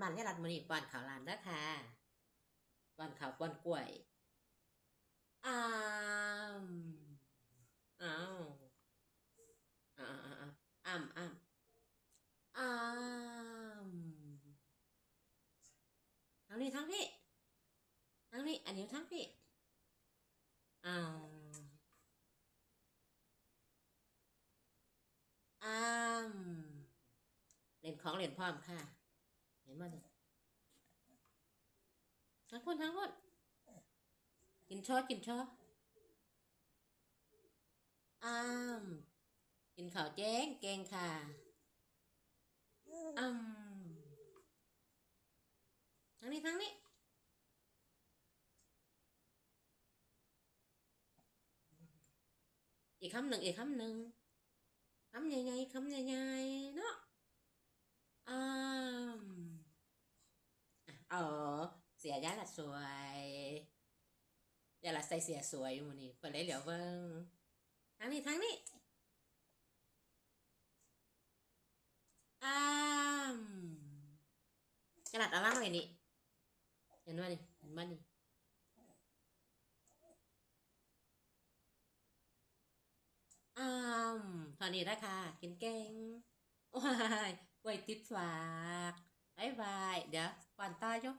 บ้านยายรัดมือนี้ป้อนข้าวลานเด้อค่ะป้อนข้าวป้อนกล้วยอ้ามอ้าวอ้าวอ้าวอ้ามอ้ามอ้ามทางนี้ทางนี้ทางนี้อันนี้ทางพี่อ้าวอ้ามเล่นของเล่นพร้อมค่ะ เห็นมั้ยทั้งคนทั้งคนกินช้อกินช้ออ้ามกินข้าวแจ้งเก่งค่ะอ้ามทั้งนี้ทั้งนี้อีกคำหนึ่งอีกคำหนึ่งคำใหญ่ๆคำใหญ่ๆเนาะอ้ามอะอ๋อเสี ยยาละสวยยาละใส่เสียสวยอยู่มื้อนี้เปิดเลยเหลียวเบิ่งทางนี้ทางนี้อ้ามกระดาษเอาล่างไว้นี่เห็นว่านี่เห็นว่านี่อ้ามตอนนี้นะคะกินเก่งว้ายไว้ติดฝากบายบาย เดี๋ยวก่อนต่อยก